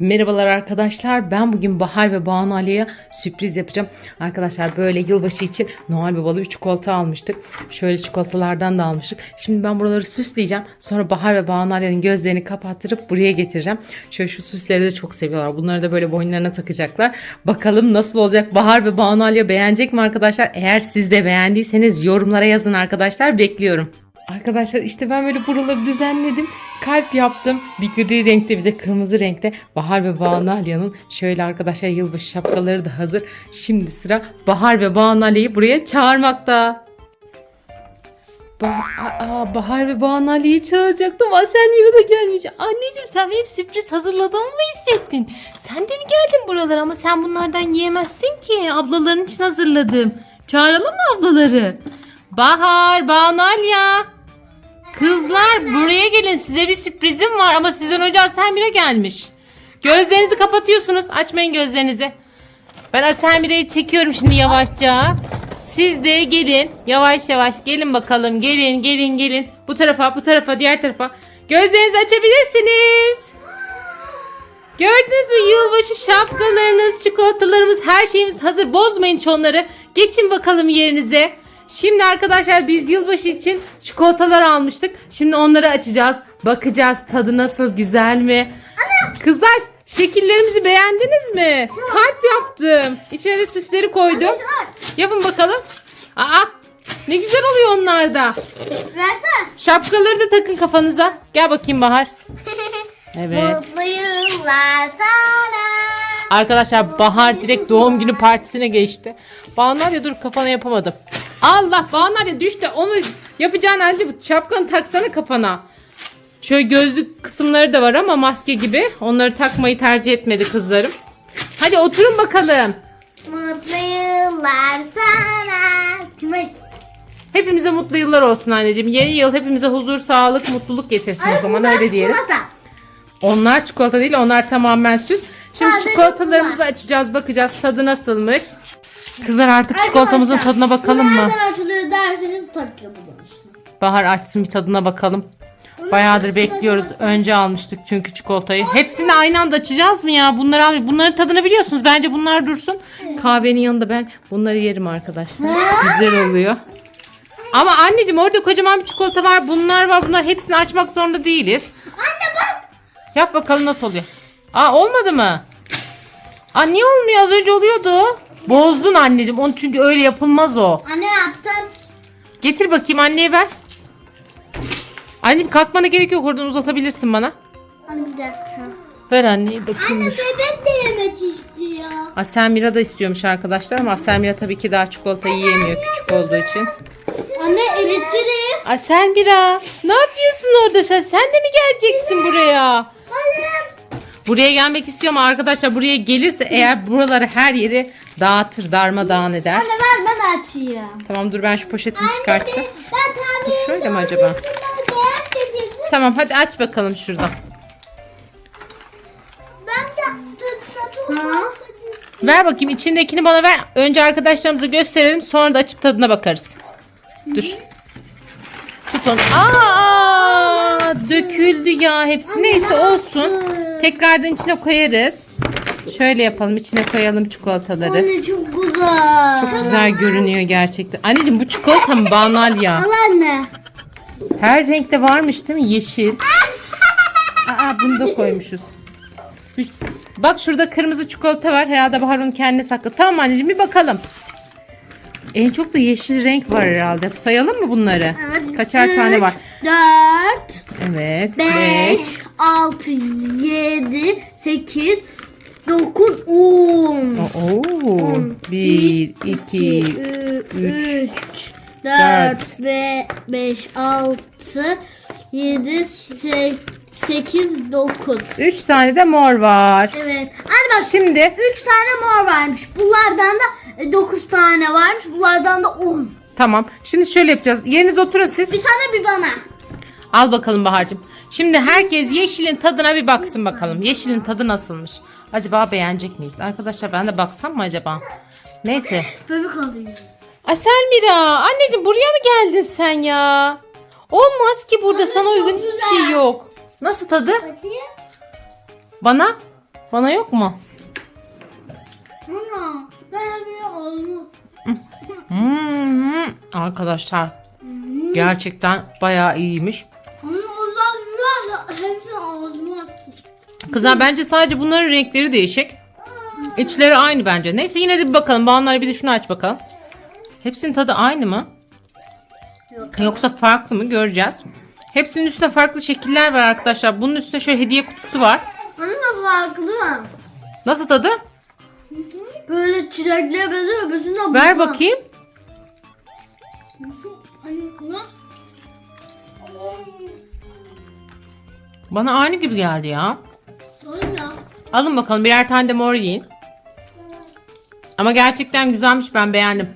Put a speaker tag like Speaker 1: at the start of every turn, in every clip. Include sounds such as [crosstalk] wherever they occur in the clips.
Speaker 1: Merhabalar arkadaşlar. Ben bugün Bahar ve Banu Ali'ye sürpriz yapacağım. Arkadaşlar böyle yılbaşı için Noel Babalı bir çikolata almıştık. Şöyle çikolatalardan da almıştık. Şimdi ben buraları süsleyeceğim. Sonra Bahar ve Banu Ali'nin gözlerini kapattırıp buraya getireceğim. Şöyle şu süsleri de çok seviyorlar. Bunları da böyle boynlarına takacaklar. Bakalım nasıl olacak? Bahar ve Banu Ali'ye beğenecek mi arkadaşlar? Eğer siz de beğendiyseniz yorumlara yazın arkadaşlar. Bekliyorum. Arkadaşlar işte ben böyle buraları düzenledim. Kalp yaptım. Bir gri renkte bir de kırmızı renkte. Bahar ve Banu Alya'nın şöyle arkadaşlar yılbaşı şapkaları da hazır. Şimdi sıra Bahar ve Banu Alya'yı buraya çağırmakta. Bah Aa, Bahar ve Banu çağıracaktım. Aselmira da gelmiş. Anneciğim sen benim sürpriz hazırladığımı mı hissettin? Sen de mi geldin buralara ama sen bunlardan yiyemezsin ki. Ablaların için hazırladım. Çağıralım mı ablaları? Bahar, Banu Alya. Kızlar buraya gelin size bir sürprizim var ama sizden önce Aselmira gelmiş. Gözlerinizi kapatıyorsunuz. Açmayın gözlerinizi. Ben Aselmira'yı çekiyorum şimdi yavaşça. Siz de gelin. Yavaş yavaş gelin bakalım. Gelin gelin gelin. Bu tarafa bu tarafa diğer tarafa. Gözlerinizi açabilirsiniz. Gördünüz mü yılbaşı şapkalarınız, çikolatalarımız, her şeyimiz hazır. Bozmayın onları. Geçin bakalım yerinize. Şimdi arkadaşlar biz yılbaşı için çikolatalar almıştık. Şimdi onları açacağız. Bakacağız tadı nasıl, güzel mi? Kızlar şekillerimizi beğendiniz mi? Kalp yaptım. İçine de süsleri koydum. Yapın bakalım. Aa ne güzel oluyor onlar da.
Speaker 2: Versene.
Speaker 1: Şapkaları da takın kafanıza. Gel bakayım Bahar. [laughs] Evet.
Speaker 2: Mutlu yıllar sana.
Speaker 1: Arkadaşlar Bahar direkt doğum günü partisine geçti. Banarya dur kafana yapamadım. Allah Banarya düştü. Onu yapacağın bu şapkanı taksana kafana. Şöyle gözlük kısımları da var ama maske gibi. Onları takmayı tercih etmedi kızlarım. Hadi oturun bakalım.
Speaker 2: Mutlu yıllar sana. Kime?
Speaker 1: Hepimize mutlu yıllar olsun anneciğim. Yeni yıl hepimize huzur, sağlık, mutluluk getirsin o zaman öyle diyelim. Onlar çikolata değil onlar tamamen süs. Şimdi
Speaker 2: Sadece
Speaker 1: çikolatalarımızı açacağız bakacağız tadı nasılmış. Kızlar artık çikolatamızın tadına bakalım mı?
Speaker 2: Nereden açılıyor derseniz tabii ki buradan işte.
Speaker 1: Bahar açsın bir tadına bakalım. Bayağıdır bekliyoruz. Önce almıştık çünkü çikolatayı. Hepsini aynı anda açacağız mı ya? Bunları al. Bunların tadını biliyorsunuz. Bence bunlar dursun. Kahvenin yanında ben bunları yerim arkadaşlar. Güzel oluyor. Ama anneciğim orada kocaman bir çikolata var. Bunlar var. Bunlar hepsini açmak zorunda değiliz.
Speaker 2: Anne bak.
Speaker 1: Yap bakalım nasıl oluyor. Aa olmadı mı? Aa niye olmuyor? Az önce oluyordu. Bozdun anneciğim. Onu çünkü öyle yapılmaz o.
Speaker 2: Anne yaptım.
Speaker 1: Getir bakayım anneye ver. Anneciğim kalkmana gerek yok. Oradan uzatabilirsin bana.
Speaker 2: Anne bir dakika.
Speaker 1: Ver anneye bakayım. dur.
Speaker 2: bebek de yemek istiyor.
Speaker 1: Aselmira da istiyormuş arkadaşlar ama Aselmira tabii ki daha çikolata yiyemiyor küçük olduğu için.
Speaker 2: Anne eritiriz.
Speaker 1: Aselmira ne yapıyorsun orada sen? Sen de mi geleceksin buraya?
Speaker 2: Anne.
Speaker 1: Buraya gelmek istiyor ama arkadaşlar buraya gelirse eğer buraları her yeri dağıtır darmadağın eder.
Speaker 2: Anne ver ben açayım.
Speaker 1: Tamım dur ben şu poşetini çıkarttım.
Speaker 2: Ben tabii.
Speaker 1: Şöyle mi acaba?
Speaker 2: Beyaz getirdim.
Speaker 1: Tamam hadi aç bakalım şurada.
Speaker 2: Ben de tadına çok bakmak
Speaker 1: Ver bakayım içindekini bana ver. Önce arkadaşlarımıza gösterelim sonra da açıp tadına bakarız. Dur. Tut onu. Aa, döküldü ya hepsi. Neyse olsun. Tekrardan içine koyarız. Şöyle yapalım içine koyalım çikolataları.
Speaker 2: Anne çok güzel.
Speaker 1: Çok güzel görünüyor gerçekten. Anneciğim bu çikolata mı banal ya?
Speaker 2: Al anne.
Speaker 1: Her renkte varmış değil mi? Yeşil. Aa bunu da koymuşuz. Bak şurada kırmızı çikolata var. Herhalde Bahar onu kendine sakladı. Tamam anneciğim bir bakalım. En çok da yeşil renk var herhalde. Sayalım mı bunları?
Speaker 2: Evet.
Speaker 1: Kaçar tane var?
Speaker 2: 4,
Speaker 1: Evet.
Speaker 2: 5,
Speaker 1: 5.
Speaker 2: 6, 7, 8, 9, 10.
Speaker 1: Oo. 1, 2,
Speaker 2: 3,
Speaker 1: 4,
Speaker 2: 4, 5, 6, 7, 8, 9.
Speaker 1: 3 tane de mor var.
Speaker 2: Evet. Anne bak
Speaker 1: Şimdi
Speaker 2: 3 tane mor varmış. Bunlardan da 9 tane varmış. Bunlardan da 10.
Speaker 1: tamam. Şimdi şöyle yapacağız. Yerinize oturun siz.
Speaker 2: Bir sana bir bana.
Speaker 1: Al bakalım Bahar'cığım. Şimdi herkes yeşilin tadına bir baksın bakalım. Yeşilin tadı nasılmış? Acaba beğenecek miyiz? Arkadaşlar ben de baksam mı acaba? Neyse.
Speaker 2: Bebek alayım.
Speaker 1: Aselmira anneciğim buraya mı geldin sen ya? Olmaz ki burada
Speaker 2: Anne,
Speaker 1: sana uygun hiçbir
Speaker 2: güzel.
Speaker 1: şey yok. Nasıl tadı?
Speaker 2: Hadi.
Speaker 1: Bana? Bana yok mu?
Speaker 2: Ana ben bir olmuş.
Speaker 1: Hmm, arkadaşlar gerçekten bayağı iyiymiş.
Speaker 2: Ama hepsi ağzıma.
Speaker 1: Kızlar bence sadece bunların renkleri değişik. İçleri aynı bence. Neyse yine de bir bakalım. Bağımlar bir de şunu aç bakalım. Hepsinin tadı aynı mı?
Speaker 2: Yok.
Speaker 1: Yoksa farklı mı göreceğiz. Hepsinin üstünde farklı şekiller var arkadaşlar. Bunun üstünde şöyle hediye kutusu var.
Speaker 2: Hani da farklı.
Speaker 1: Nasıl tadı?
Speaker 2: Böyle çilekli benziyor öbürsünde
Speaker 1: Ver bakayım.
Speaker 2: Hani?
Speaker 1: Bana aynı gibi geldi ya.
Speaker 2: Öyle.
Speaker 1: Alın bakalım birer tane de mor yiyin. Ama gerçekten güzelmiş ben beğendim.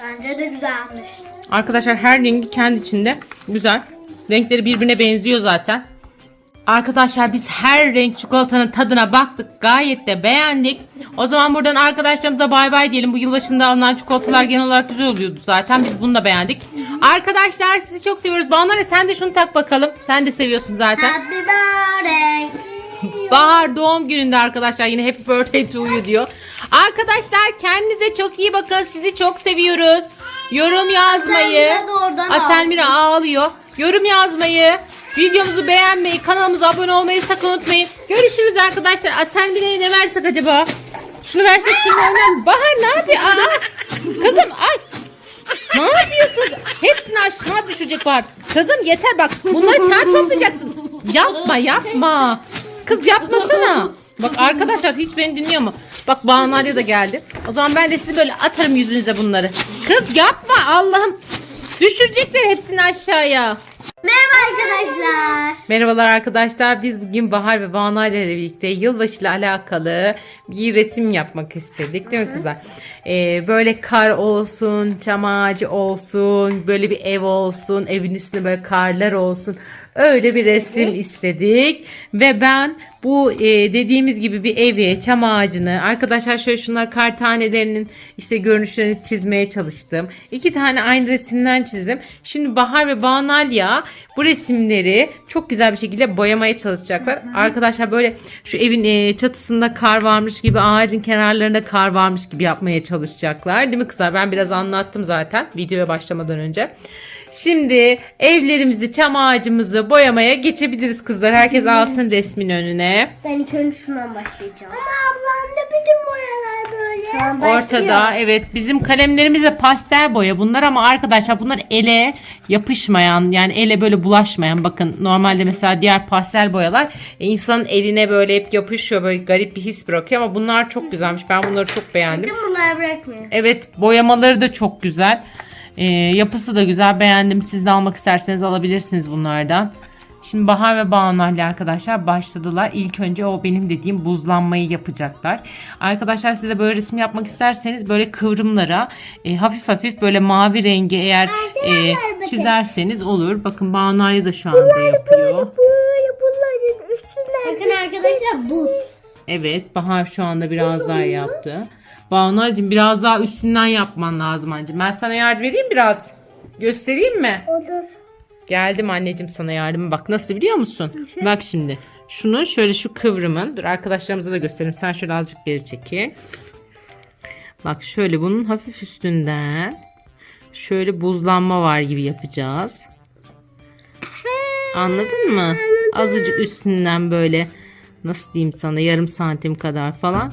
Speaker 2: Bence de güzelmiş.
Speaker 1: Arkadaşlar her rengi kendi içinde güzel. Renkleri birbirine benziyor zaten. Arkadaşlar biz her renk çikolatanın tadına baktık. Gayet de beğendik. O zaman buradan arkadaşlarımıza bay bay diyelim. Bu yılbaşında alınan çikolatalar genel olarak güzel oluyordu zaten. Biz bunu da beğendik. Arkadaşlar sizi çok seviyoruz. Bana sen de şunu tak bakalım. Sen de seviyorsun zaten.
Speaker 2: Happy birthday.
Speaker 1: Bahar doğum gününde arkadaşlar yine happy birthday to you diyor. Arkadaşlar kendinize çok iyi bakın. Sizi çok seviyoruz. Yorum yazmayı.
Speaker 2: Aselmira
Speaker 1: ağlıyor. Yorum yazmayı. Videomuzu beğenmeyi, kanalımıza abone olmayı sakın unutmayın. Görüşürüz arkadaşlar. Aselmira'ya ne versek acaba? Şunu versek şimdi hemen. Bahar ne yapıyor? Aa, kızım ay. Ne yapıyorsun? Hepsini aşağı düşecek Bahar. Kızım yeter bak. Bunları sen toplayacaksın. Yapma yapma. Kız yapmasana. Bak arkadaşlar hiç beni dinliyor mu? Bak Banu Nadia da geldi. O zaman ben de sizi böyle atarım yüzünüze bunları. Kız yapma Allah'ım. Düşürecekler hepsini aşağıya.
Speaker 2: Merhaba arkadaşlar.
Speaker 1: Merhabalar arkadaşlar. Biz bugün Bahar ve Banu ile birlikte yılbaşı ile alakalı bir resim yapmak istedik değil mi kızlar? Ee, böyle kar olsun, çam ağacı olsun, böyle bir ev olsun, evin üstünde böyle karlar olsun. Öyle bir resim istedik ve ben bu e, dediğimiz gibi bir evi, çam ağacını, arkadaşlar şöyle şunlar kar tanelerinin işte görünüşlerini çizmeye çalıştım. İki tane aynı resimden çizdim. Şimdi Bahar ve Banalya bu resimleri çok güzel bir şekilde boyamaya çalışacaklar. Arkadaşlar böyle şu evin e, çatısında kar varmış gibi, ağacın kenarlarında kar varmış gibi yapmaya çalışacaklar. Değil mi kızlar? Ben biraz anlattım zaten videoya başlamadan önce. Şimdi evlerimizi, çam ağacımızı boyamaya geçebiliriz kızlar. Herkes alsın resmin önüne.
Speaker 2: Ben ilk önce şundan başlayacağım. Ama ablam da bütün boyalar böyle.
Speaker 1: Ortada evet bizim kalemlerimiz de pastel boya bunlar ama arkadaşlar bunlar ele yapışmayan yani ele böyle bulaşmayan bakın normalde mesela diğer pastel boyalar e, insanın eline böyle hep yapışıyor böyle garip bir his bırakıyor ama bunlar çok güzelmiş ben bunları çok beğendim.
Speaker 2: Bakın bunları bırakmıyor.
Speaker 1: Evet boyamaları da çok güzel. Ee, yapısı da güzel beğendim. Siz de almak isterseniz alabilirsiniz bunlardan. Şimdi Bahar ve Banu Ali arkadaşlar başladılar. İlk önce o benim dediğim buzlanmayı yapacaklar. Arkadaşlar siz de böyle resim yapmak isterseniz böyle kıvrımlara e, hafif hafif böyle mavi rengi eğer e, çizerseniz olur. Bakın Banu Ali de şu anda yapıyor.
Speaker 2: Böyle bunların üstünden. Bakın arkadaşlar buz.
Speaker 1: Evet Bahar şu anda biraz daha yaptı. Banu'cum biraz daha üstünden yapman lazım anneciğim. Ben sana yardım edeyim biraz. Göstereyim mi?
Speaker 2: Olur.
Speaker 1: Geldim anneciğim sana yardım. Bak nasıl biliyor musun? Bak şimdi. Şunu şöyle şu kıvrımın. Dur arkadaşlarımıza da göstereyim. Sen şöyle azıcık geri çekil. Bak şöyle bunun hafif üstünden şöyle buzlanma var gibi yapacağız. Anladın mı? Azıcık üstünden böyle nasıl diyeyim sana yarım santim kadar falan.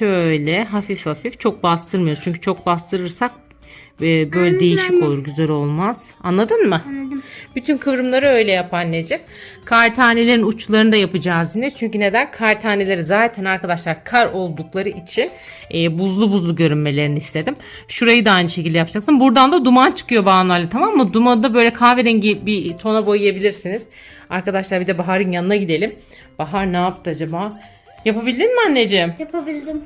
Speaker 1: Şöyle hafif hafif çok bastırmıyoruz. Çünkü çok bastırırsak e, böyle değişik olur güzel olmaz. Anladın mı?
Speaker 2: Anladım.
Speaker 1: Bütün kıvrımları öyle yap anneciğim. Kar tanelerin uçlarını da yapacağız yine. Çünkü neden? Kar taneleri zaten arkadaşlar kar oldukları için e, buzlu buzlu görünmelerini istedim. Şurayı da aynı şekilde yapacaksın. Buradan da duman çıkıyor Ali tamam mı? Dumanı da böyle kahverengi bir tona boyayabilirsiniz. Arkadaşlar bir de Bahar'ın yanına gidelim. Bahar ne yaptı acaba? Yapabildin mi anneciğim?
Speaker 2: Yapabildim.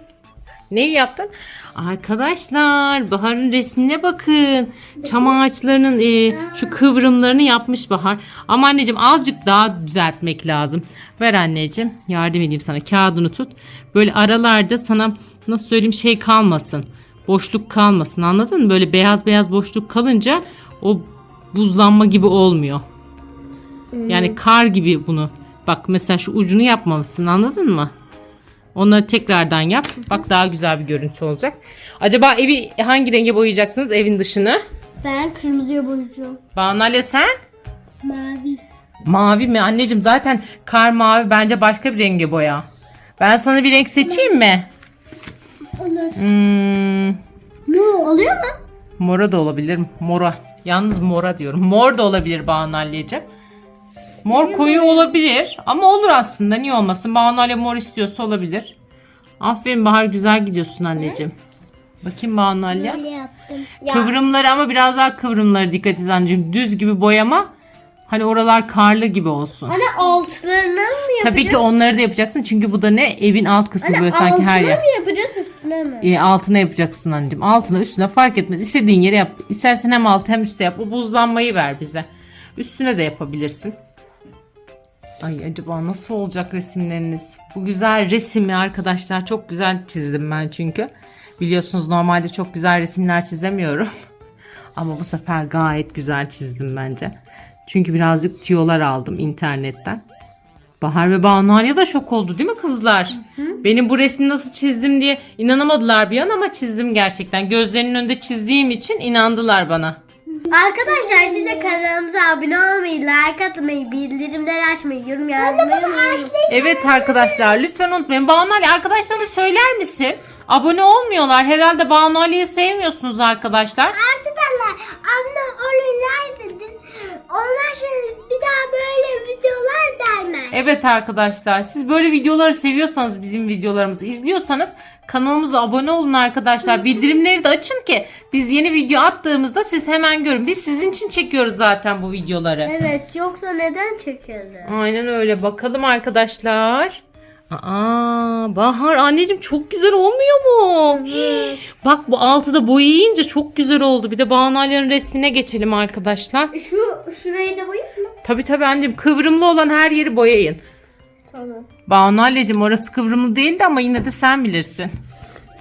Speaker 1: Neyi yaptın? Arkadaşlar Bahar'ın resmine bakın. Çam ağaçlarının e, şu kıvrımlarını yapmış Bahar. Ama anneciğim azıcık daha düzeltmek lazım. Ver anneciğim yardım edeyim sana. Kağıdını tut. Böyle aralarda sana nasıl söyleyeyim şey kalmasın. Boşluk kalmasın anladın mı? Böyle beyaz beyaz boşluk kalınca o buzlanma gibi olmuyor. Yani kar gibi bunu Bak mesela şu ucunu yapmamışsın anladın mı? Onları tekrardan yap. Bak daha güzel bir görüntü olacak. Acaba evi hangi renge boyayacaksınız evin dışını?
Speaker 2: Ben kırmızıya boyayacağım.
Speaker 1: Banale sen?
Speaker 2: Mavi.
Speaker 1: Mavi mi? Anneciğim zaten kar mavi bence başka bir renge boya. Ben sana bir renk seçeyim mi?
Speaker 2: Olur.
Speaker 1: Hmm,
Speaker 2: Ne oluyor mu?
Speaker 1: mora da olabilir. Mora. Yalnız mora diyorum. Mor da olabilir Banu Aliye'ciğim. Mor koyu olabilir ama olur aslında. Niye olmasın? Banu Ali mor istiyorsa olabilir. Aferin Bahar güzel gidiyorsun anneciğim. Bakayım Banu Aliye.
Speaker 2: Böyle yaptım.
Speaker 1: Kıvrımları ama biraz daha kıvrımları dikkat et anneciğim. Düz gibi boyama. Hani oralar karlı gibi olsun.
Speaker 2: Hani altlarına mı yapacağız?
Speaker 1: Tabii ki onları da yapacaksın çünkü bu da ne? Evin alt kısmı
Speaker 2: Hani
Speaker 1: böyle sanki her
Speaker 2: altına
Speaker 1: yer.
Speaker 2: mı yapacağız üstüne mi?
Speaker 1: E, altına yapacaksın anneciğim. Altına üstüne fark etmez. İstediğin yere yap. İstersen hem alt hem üstte yap. O buzlanmayı ver bize. Üstüne de yapabilirsin. Ay acaba nasıl olacak resimleriniz? Bu güzel resimi arkadaşlar çok güzel çizdim ben çünkü. Biliyorsunuz normalde çok güzel resimler çizemiyorum. [laughs] Ama bu sefer gayet güzel çizdim bence. Çünkü birazcık tüyolar aldım internetten. Bahar ve Banu Aliye da şok oldu değil mi kızlar? Benim bu resmi nasıl çizdim diye inanamadılar bir an ama çizdim gerçekten. Gözlerinin önünde çizdiğim için inandılar bana.
Speaker 2: Arkadaşlar siz de kanalımıza abone olmayı, like atmayı, bildirimleri açmayı, yorum yazmayı unutmayın.
Speaker 1: Evet arkadaşlar lütfen unutmayın. Banu Ali arkadaşlarına söyler misin? Abone olmuyorlar. Herhalde Banu Ali'yi sevmiyorsunuz arkadaşlar.
Speaker 2: Arkadaşlar abone olun dedin. Onlar şimdi bir daha böyle videolar gelmez.
Speaker 1: Evet arkadaşlar siz böyle videoları seviyorsanız bizim videolarımızı izliyorsanız kanalımıza abone olun arkadaşlar. Bildirimleri de açın ki biz yeni video attığımızda siz hemen görün. Biz sizin için çekiyoruz zaten bu videoları.
Speaker 2: Evet yoksa neden çekelim?
Speaker 1: Aynen öyle. Bakalım arkadaşlar. Aa, Bahar anneciğim çok güzel olmuyor mu? Bak bu altıda boyayınca çok güzel oldu. Bir de Banu Alya'nın resmine geçelim arkadaşlar.
Speaker 2: Şu şurayı da boyayayım mı?
Speaker 1: Tabii tabii anneciğim kıvrımlı olan her yeri boyayın.
Speaker 2: Tamam.
Speaker 1: Banu Alya'cığım orası kıvrımlı değildi ama yine de sen bilirsin.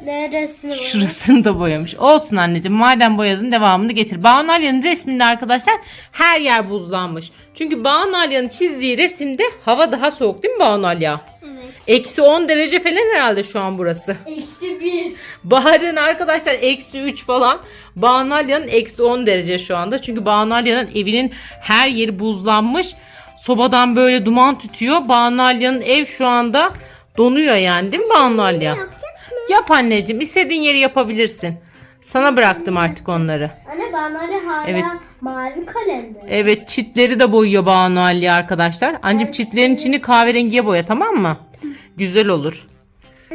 Speaker 2: Neresini boyayayım?
Speaker 1: Şurasını da boyamış. Olsun anneciğim madem boyadın devamını getir. Banu Alya'nın resminde arkadaşlar her yer buzlanmış. Çünkü Banu Alya'nın çizdiği resimde hava daha soğuk değil mi Banu Alya?
Speaker 2: Evet.
Speaker 1: Eksi 10 derece falan herhalde şu an burası.
Speaker 2: Eksi bir.
Speaker 1: Bahar'ın arkadaşlar eksi 3 falan. Banalya'nın eksi 10 derece şu anda. Çünkü Banalya'nın evinin her yeri buzlanmış. Sobadan böyle duman tütüyor. Banalya'nın ev şu anda donuyor yani değil mi?
Speaker 2: Yapacağız mı?
Speaker 1: Yap anneciğim. istediğin yeri yapabilirsin. Sana bıraktım artık onları.
Speaker 2: Anne bana hala
Speaker 1: Evet.
Speaker 2: mavi kalemde.
Speaker 1: Evet çitleri de boyuyor Banalya arkadaşlar. Ancak çitlerin içini kahverengiye boya tamam mı? Güzel olur.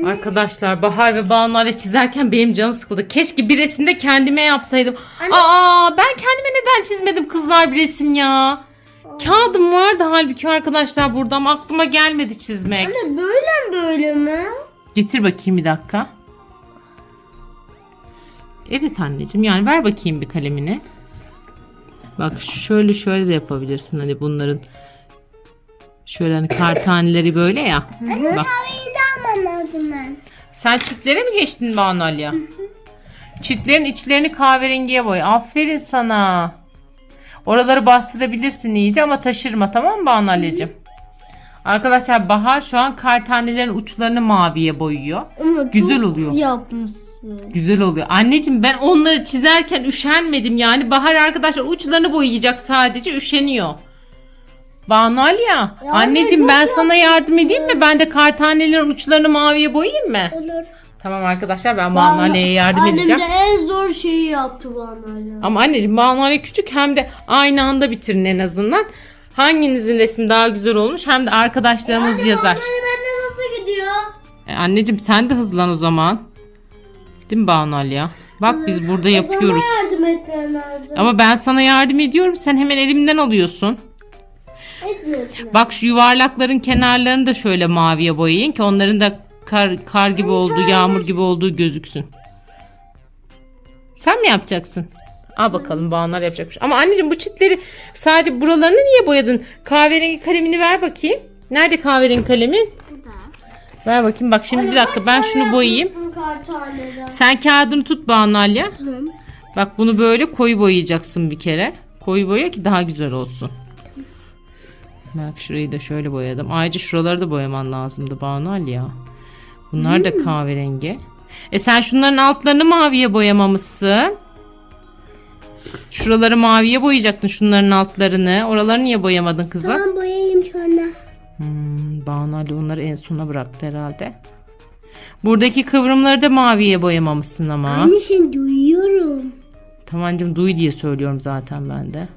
Speaker 1: Arkadaşlar Bahar ve Banu çizerken benim canım sıkıldı. Keşke bir resimde kendime yapsaydım. Aa ben kendime neden çizmedim kızlar bir resim ya? Kağıdım vardı halbuki arkadaşlar burada ama aklıma gelmedi çizmek.
Speaker 2: Anne böyle mi böyle mi?
Speaker 1: Getir bakayım bir dakika. Evet anneciğim yani ver bakayım bir kalemini. Bak şöyle şöyle de yapabilirsin hani bunların şöyle hani kar taneleri böyle ya. Bak
Speaker 2: Kahveyi de almam
Speaker 1: sen çitlere mi geçtin Banu Alya? Çitlerin içlerini kahverengiye boy. Aferin sana. Oraları bastırabilirsin iyice ama taşırma tamam mı Alya'cığım? Arkadaşlar Bahar şu an kar tanelerin uçlarını maviye boyuyor.
Speaker 2: Ama
Speaker 1: Güzel oluyor.
Speaker 2: yapmışsın.
Speaker 1: Güzel oluyor. Anneciğim ben onları çizerken üşenmedim yani. Bahar arkadaşlar uçlarını boyayacak sadece üşeniyor. Banu Alya, anneciğim
Speaker 2: çok
Speaker 1: ben sana yardım edeyim mi? Ben de kar tanelerin uçlarını maviye boyayayım mı?
Speaker 2: Olur.
Speaker 1: Tamam arkadaşlar ben Banu yardım edeceğim.
Speaker 2: Annem de en zor şeyi yaptı hala.
Speaker 1: Ama anneciğim Banu küçük hem de aynı anda bitirin en azından. Hanginizin resmi daha güzel olmuş hem de arkadaşlarımız yazar.
Speaker 2: Onları bende nasıl gidiyor?
Speaker 1: E, anneciğim sen de hızlan o zaman. Değil mi Banu Alya? Bak biz burada yapıyoruz.
Speaker 2: Bana yardım etmen lazım.
Speaker 1: Ama ben sana yardım ediyorum. Sen hemen elimden alıyorsun.
Speaker 2: Etmiyorsun.
Speaker 1: Bak şu yuvarlakların kenarlarını da şöyle maviye boyayın ki onların da kar, kar gibi olduğu, yağmur gibi olduğu gözüksün. Sen mi yapacaksın? Al bakalım Banular yapacakmış. Ama anneciğim bu çitleri sadece buralarını niye boyadın? Kahverengi kalemini ver bakayım. Nerede kahverengi kalemin? Ver bakayım. Bak şimdi bir dakika ben şunu boyayayım. Sen kağıdını tut Banalya. Bak bunu böyle koyu boyayacaksın bir kere. Koyu boya ki daha güzel olsun. Bak şurayı da şöyle boyadım. Ayrıca şuraları da boyaman lazımdı Banu ya. Bunlar da kahverengi. E sen şunların altlarını maviye boyamamışsın. Şuraları maviye boyayacaktın şunların altlarını. Oraları niye boyamadın kızım?
Speaker 2: Tamam boyayayım sonra.
Speaker 1: Hmm, Banu Ali onları en sona bıraktı herhalde. Buradaki kıvrımları da maviye boyamamışsın ama.
Speaker 2: Anne seni duyuyorum.
Speaker 1: Tamam duy diye söylüyorum zaten ben de.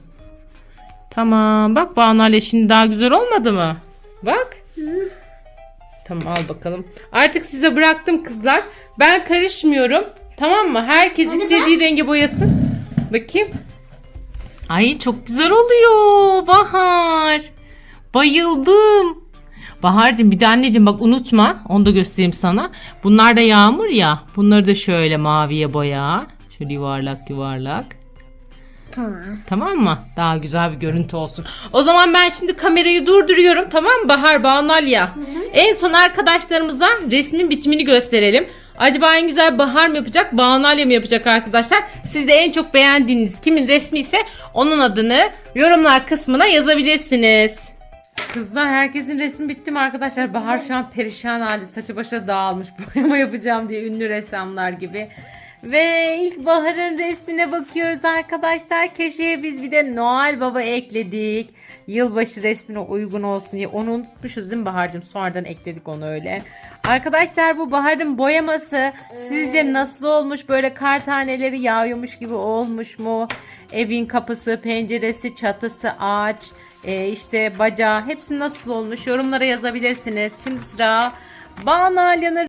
Speaker 1: Tamam bak Banu Ali şimdi daha güzel olmadı mı? Bak. Tamam al bakalım. Artık size bıraktım kızlar. Ben karışmıyorum. Tamam mı? Herkes istediği renge boyasın. Bakayım. Ay çok güzel oluyor Bahar. Bayıldım. Bahar'cığım bir de anneciğim bak unutma. Onu da göstereyim sana. Bunlar da yağmur ya. Bunları da şöyle maviye boya. Şöyle yuvarlak yuvarlak.
Speaker 2: Tamam.
Speaker 1: Tamam mı? Daha güzel bir görüntü olsun. O zaman ben şimdi kamerayı durduruyorum. Tamam mı? Bahar Banalya. En son arkadaşlarımıza resmin bitimini gösterelim. Acaba en güzel Bahar mı yapacak, Banalya mı yapacak arkadaşlar? Siz de en çok beğendiğiniz kimin resmi ise onun adını yorumlar kısmına yazabilirsiniz. Kızlar herkesin resmi bitti mi arkadaşlar? Bahar şu an perişan halde saçı başa dağılmış [laughs] boyama yapacağım diye ünlü ressamlar gibi. Ve ilk Bahar'ın resmine bakıyoruz arkadaşlar. Köşeye biz bir de Noel Baba ekledik. Yılbaşı resmine uygun olsun diye. Onu unutmuşuz değil mi Bahar'cığım? Sonradan ekledik onu öyle. Arkadaşlar bu Bahar'ın boyaması sizce nasıl olmuş? Böyle kar taneleri yağıyormuş gibi olmuş mu? Evin kapısı, penceresi, çatısı, ağaç, e, işte bacağı hepsi nasıl olmuş? Yorumlara yazabilirsiniz. Şimdi sıra Banu Alya'nın